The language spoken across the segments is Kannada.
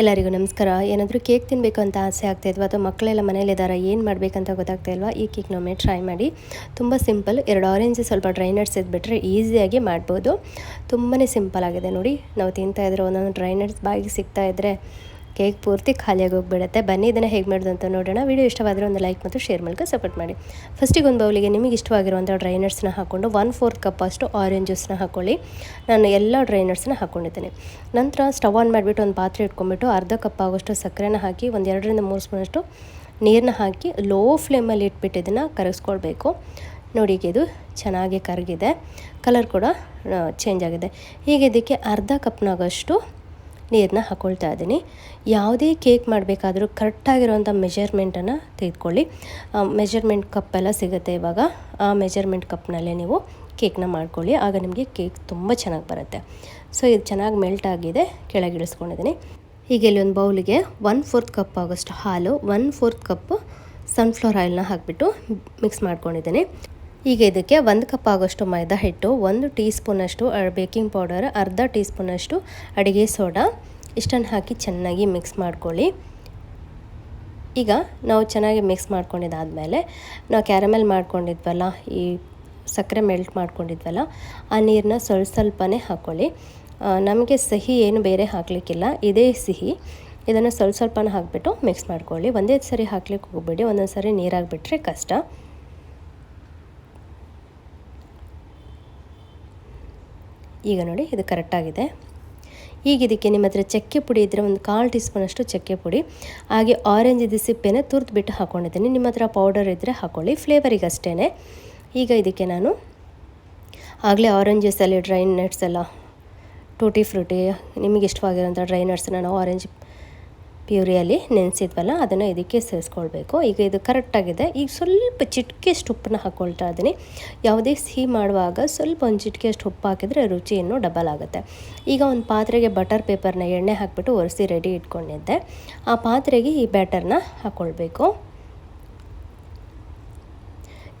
ಎಲ್ಲರಿಗೂ ನಮಸ್ಕಾರ. ಏನಾದರೂ ಕೇಕ್ ತಿನ್ನಬೇಕು ಅಂತ ಆಸೆ ಆಗ್ತಾಯಿದ್ವಾ ಅಥವಾ ಮಕ್ಕಳೆಲ್ಲ ಮನೇಲಿದ್ದಾರೆ ಏನು ಮಾಡಬೇಕಂತ ಗೊತ್ತಾಗ್ತಾ ಇಲ್ವಾ? ಈ ಕೇಕ್ನೊಮ್ಮೆ ಟ್ರೈ ಮಾಡಿ. ತುಂಬ ಸಿಂಪಲ್ ಎರಡು ಆರೆಂಜ್ ಸ್ವಲ್ಪ ಡ್ರೈ ನಟ್ಸ್ ಇದ್ಬಿಟ್ರೆ ಈಸಿಯಾಗಿ ಮಾಡ್ಬೋದು. ತುಂಬಾ ಸಿಂಪಲ್ ಆಗಿದೆ ನೋಡಿ. ನಾವು ತಿಂತಾ ಇದ್ರೆ ಒಂದೊಂದು ಡ್ರೈ ನಟ್ಸ್ ಬಾಯಿಗೆ ಸಿಗ್ತಾ ಇದ್ದರೆ ಕೇಕ್ ಪೂರ್ತಿ ಖಾಲಿಯಾಗಿ ಹೋಗಿಬಿಡುತ್ತೆ. ಬನ್ನಿ, ಇದನ್ನು ಹೇಗೆ ಮಾಡೋದು ಅಂತ ನೋಡೋಣ. ವಿಡಿಯೋ ಇಷ್ಟವಾದರೆ ಒಂದು ಲೈಕ್ ಮತ್ತು ಶೇರ್ ಮೂಲಕ ಸಪೋರ್ಟ್ ಮಾಡಿ. ಫಸ್ಟಿಗೆ ಒಂದು ಬೌಲಿಗೆ ನಿಮಗೆ ಇಷ್ಟವಾಗಿರುವಂಥ ಡ್ರೈ ನಟ್ಸ್ನ ಹಾಕ್ಕೊಂಡು ಒನ್ ಫೋರ್ತ್ ಕಪ್ ಅಷ್ಟು ಆರೆಂಜ್ ಜ್ಯೂಸ್ನ ಹಾಕ್ಕೊಳ್ಳಿ ನಾನು ಎಲ್ಲ ಡ್ರೈ ನಟ್ಸ್ನ ಹಾಕ್ಕೊಂಡಿದ್ದೇನೆ ನಂತರ ಸ್ಟವ್ ಆನ್ ಮಾಡಿಬಿಟ್ಟು ಒಂದು ಪಾತ್ರೆ ಇಟ್ಕೊಂಡ್ಬಿಟ್ಟು ಅರ್ಧ ಕಪ್ ಆಗೋಷ್ಟು ಸಕ್ಕರೆನ ಹಾಕಿ, ಒಂದು ಎರಡರಿಂದ ಮೂರು ಸ್ಪೂನಷ್ಟು ನೀರನ್ನ ಹಾಕಿ ಲೋ ಫ್ಲೇಮಲ್ಲಿ ಇಟ್ಬಿಟ್ಟು ಇದನ್ನು ಕರಗಿಸ್ಕೊಳ್ಬೇಕು. ನೋಡಿ ಇದು ಚೆನ್ನಾಗಿ ಕರಗಿದೆ. ಕಲರ್ ಕೂಡ ಚೇಂಜ್ ಆಗಿದೆ. ಹೀಗೆ ಇದಕ್ಕೆ ಅರ್ಧ ಕಪ್ನಾಗಷ್ಟು ನೀರನ್ನ ಹಾಕ್ಕೊಳ್ತಾ ಇದ್ದೀನಿ. ಯಾವುದೇ ಕೇಕ್ ಮಾಡಬೇಕಾದ್ರೂ ಕರೆಕ್ಟಾಗಿರೋಂಥ ಮೆಜರ್ಮೆಂಟನ್ನು ತೆಗೆದುಕೊಳ್ಳಿ. ಮೆಜರ್ಮೆಂಟ್ ಕಪ್ಪೆಲ್ಲ ಸಿಗುತ್ತೆ ಇವಾಗ. ಆ ಮೆಜರ್ಮೆಂಟ್ ಕಪ್ನಲ್ಲೇ ನೀವು ಕೇಕ್ನ ಮಾಡ್ಕೊಳ್ಳಿ. ಆಗ ನಿಮಗೆ ಕೇಕ್ ತುಂಬ ಚೆನ್ನಾಗಿ ಬರುತ್ತೆ. ಸೊ, ಇದು ಚೆನ್ನಾಗಿ ಮೆಲ್ಟ್ ಆಗಿದೆ. ಕೆಳಗೆ ಇಳಿಸ್ಕೊಂಡಿದ್ದೀನಿ. ಹೀಗೆ ಇಲ್ಲಿ ಒಂದು ಬೌಲಿಗೆ ಒನ್ ಫೋರ್ತ್ ಕಪ್ ಆಗೋಷ್ಟು ಹಾಲು, ಒನ್ ಫೋರ್ತ್ ಕಪ್ ಸನ್ಫ್ಲವರ್ ಆಯಿಲ್ನ ಹಾಕಿಬಿಟ್ಟು ಮಿಕ್ಸ್ ಮಾಡ್ಕೊಂಡಿದ್ದೀನಿ. ಈಗ ಇದಕ್ಕೆ ಒಂದು ಕಪ್ ಆಗೋಷ್ಟು ಮೈದಾ ಹಿಟ್ಟು, ಒಂದು ಟೀ ಸ್ಪೂನಷ್ಟು ಬೇಕಿಂಗ್ ಪೌಡರ್, ಅರ್ಧ ಟೀ ಸ್ಪೂನಷ್ಟು ಅಡುಗೆ ಸೋಡಾ. ಇಷ್ಟನ್ನು ಹಾಕಿ ಚೆನ್ನಾಗಿ ಮಿಕ್ಸ್ ಮಾಡ್ಕೊಳ್ಳಿ. ಈಗ ನಾವು ಚೆನ್ನಾಗಿ ಮಿಕ್ಸ್ ಮಾಡ್ಕೊಂಡಿದ್ದಾದಮೇಲೆ ನಾವು ಕ್ಯಾರಮೆಲ್ ಮಾಡ್ಕೊಂಡಿದ್ವಲ್ಲ, ಈ ಸಕ್ಕರೆ ಮೆಲ್ಟ್ ಮಾಡ್ಕೊಂಡಿದ್ವಲ್ಲ, ಆ ನೀರನ್ನ ಸ್ವಲ್ಪ ಸ್ವಲ್ಪನೇ ಹಾಕ್ಕೊಳ್ಳಿ ನಮಗೆ ಸಿಹಿ ಏನು ಬೇರೆ ಹಾಕಲಿಕ್ಕಿಲ್ಲ, ಇದೇ ಸಿಹಿ. ಇದನ್ನು ಸ್ವಲ್ಪ ಸ್ವಲ್ಪನೇ ಹಾಕಿಬಿಟ್ಟು ಮಿಕ್ಸ್ ಮಾಡ್ಕೊಳ್ಳಿ. ಒಂದೇ ಸರಿ ಹಾಕ್ಲಿಕ್ಕೆ ಹೋಗ್ಬೇಡಿ ಒಂದೊಂದು ಸರಿ ನೀರಾಗಿಬಿಟ್ರೆ ಕಷ್ಟ. ಈಗ ನೋಡಿ ಇದು ಕರೆಕ್ಟಾಗಿದೆ ಈಗ ಇದಕ್ಕೆ ನಿಮ್ಮ ಹತ್ರ ಚಕ್ಕೆ ಪುಡಿ ಇದ್ದರೆ ಒಂದು ಕಾಲು ಟೀ ಸ್ಪೂನಷ್ಟು ಚಕ್ಕೆ ಪುಡಿ, ಹಾಗೆ ಆರೆಂಜ್ ಇದು ಸಿಪ್ಪೆನ ತುರ್ದು ಬಿಟ್ಟು ಹಾಕ್ಕೊಂಡಿದ್ದೀನಿ ನಿಮ್ಮ ಹತ್ರ ಪೌಡರ್ ಇದ್ದರೆ ಹಾಕ್ಕೊಳ್ಳಿ ಫ್ಲೇವರಿಗೆ ಅಷ್ಟೇ ಈಗ ಇದಕ್ಕೆ ನಾನು ಆಗಲೇ ಆರೆಂಜ್ ಜ್ಯೂಸಲ್ಲಿ ಡ್ರೈ ನಟ್ಸ್ ಎಲ್ಲ ಟೂಟಿ ಫ್ರೂಟಿ ನಿಮಗೆ ಇಷ್ಟವಾಗಿರೋಂಥ ಡ್ರೈ ನಟ್ಸನ್ನ ನಾವು ಆರೆಂಜ್ ಪ್ಯೂರಿಯಲ್ಲಿ ನೆನೆಸಿದ್ವಲ್ಲ, ಅದನ್ನು ಇದಕ್ಕೆ ಸೇರಿಸ್ಕೊಳ್ಬೇಕು. ಈಗ ಇದು ಕರೆಕ್ಟಾಗಿದೆ ಈಗ ಸ್ವಲ್ಪ ಚಿಟಿಕೆಷ್ಟು ಉಪ್ಪನ್ನ ಹಾಕ್ಕೊಳ್ತಾ ಇದ್ದೀನಿ. ಯಾವುದೇ ಸಿಹಿ ಮಾಡುವಾಗ ಸ್ವಲ್ಪ ಒಂದು ಚಿಟಿಕೆಷ್ಟು ಉಪ್ಪು ಹಾಕಿದರೆ ರುಚಿ ಇನ್ನೂ ಡಬಲ್ ಆಗುತ್ತೆ. ಈಗ ಒಂದು ಪಾತ್ರೆಗೆ ಬಟರ್ ಪೇಪರ್ನ ಎಣ್ಣೆ ಹಾಕಿಬಿಟ್ಟು ಒರೆಸಿ ರೆಡಿ ಇಟ್ಕೊಂಡಿದ್ದೆ. ಆ ಪಾತ್ರೆಗೆ ಈ ಬ್ಯಾಟರ್ನ ಹಾಕ್ಕೊಳ್ಬೇಕು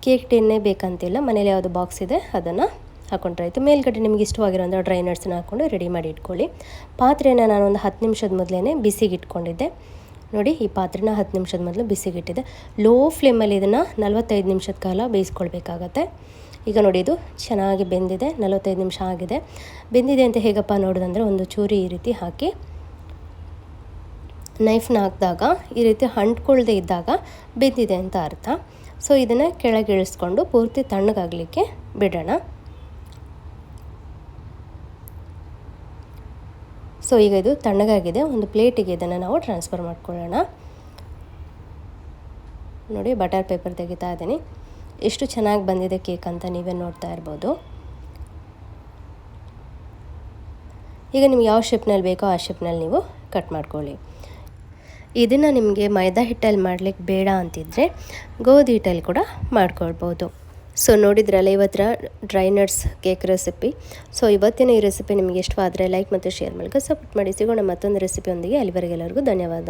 ಕೇಕ್ ಟಿನ್ನೇ ಬೇಕಂತಿಲ್ಲ, ಮನೇಲಿ ಯಾವುದು ಬಾಕ್ಸ್ ಇದೆ, ಅದನ್ನು ಹಾಕೊಂಡ್ರೆ ಆಯಿತು. ಮೇಲ್ಗಡೆ ನಿಮಗೆ ಇಷ್ಟವಾಗಿರೋಂಥ ಡ್ರೈ ನಟ್ಸನ್ನ ಹಾಕ್ಕೊಂಡು ರೆಡಿ ಮಾಡಿ ಇಟ್ಕೊಳ್ಳಿ. ಪಾತ್ರೆನ ನಾನು ಒಂದು ಹತ್ತು ನಿಮಿಷದ ಮೊದಲೇ ಬಿಸಿಗೆ ಇಟ್ಕೊಂಡಿದ್ದೆ. ನೋಡಿ, ಈ ಪಾತ್ರೆನ ಹತ್ತು ನಿಮಿಷದ ಮೊದಲು ಬಿಸಿಗಿಟ್ಟಿದ್ದೆ ಲೋ ಫ್ಲೇಮಲ್ಲಿ ಇದನ್ನು ನಲವತ್ತೈದು ನಿಮಿಷದ ಕಾಲ ಬೇಯಿಸ್ಕೊಳ್ಬೇಕಾಗತ್ತೆ. ಈಗ ನೋಡಿ, ಇದು ಚೆನ್ನಾಗಿ ಬೆಂದಿದೆ. ನಲವತ್ತೈದು ನಿಮಿಷ ಆಗಿದೆ. ಬೆಂದಿದೆ ಅಂತ ಹೇಗಪ್ಪ ನೋಡೋದಂದರೆ ಒಂದು ಚೂರಿ ಈ ರೀತಿ ಹಾಕಿ ನೈಫ್ನ ಹಾಕಿದಾಗ, ಈ ರೀತಿ ಅಂಟ್ಕೊಳ್ದೇ ಇದ್ದಾಗ ಬೆಂದಿದೆ ಅಂತ ಅರ್ಥ. ಸೊ ಇದನ್ನು ಕೆಳಗೆ ಇಳಿಸ್ಕೊಂಡು ಪೂರ್ತಿ ತಣ್ಣಗಾಗಲಿಕ್ಕೆ ಬಿಡೋಣ. ಸೊ ಈಗ ಇದು ತಣ್ಣಗಾಗಿದೆ. ಒಂದು ಪ್ಲೇಟಿಗೆ ಇದನ್ನು ನಾವು ಟ್ರಾನ್ಸ್ಫರ್ ಮಾಡ್ಕೊಳ್ಳೋಣ. ನೋಡಿ ಬಟರ್ ಪೇಪರ್ ತೆಗಿತಾ ಇದ್ದೀನಿ. ಎಷ್ಟು ಚೆನ್ನಾಗಿ ಬಂದಿದೆ ಕೇಕ್ ಅಂತ ನೀವೇ ನೋಡ್ತಾ ಇರ್ಬೋದು. ಈಗ ನಿಮ್ಗೆ ಯಾವ ಶೇಪ್ನಲ್ಲಿ ಬೇಕೋ ಆ ಶೇಪ್ನಲ್ಲಿ ನೀವು ಕಟ್ ಮಾಡ್ಕೊಳ್ಳಿ. ಇದನ್ನು ನಿಮಗೆ ಮೈದಾ ಹಿಟ್ಟಲ್ಲಿ ಮಾಡಲಿಕ್ಕೆ ಬೇಡ ಅಂತಿದ್ದರೆ ಗೋಧಿ ಹಿಟ್ಟಲ್ಲಿ ಕೂಡ ಮಾಡ್ಕೊಳ್ಬೋದು. ಸೊ ನೋಡಿದ್ರಲ್ಲ ಇವತ್ತರ dry nuts cake recipe so ಇವತ್ತಿನ ಈ ರೆಸಿಪಿ ನಿಮಗೆ ಇಷ್ಟವಾದರೆ ಲೈಕ್ ಮತ್ತು ಶೇರ್ ಮೂಲಕ ಸಪೋರ್ಟ್ ಮಾಡಿ. ಸಿಗೋಣ ಮತ್ತೊಂದು ರೆಸಿಪಿಯೊಂದಿಗೆ ಅಲ್ಲಿವರೆಗೆಲ್ಲರಿಗೂ ಧನ್ಯವಾದ.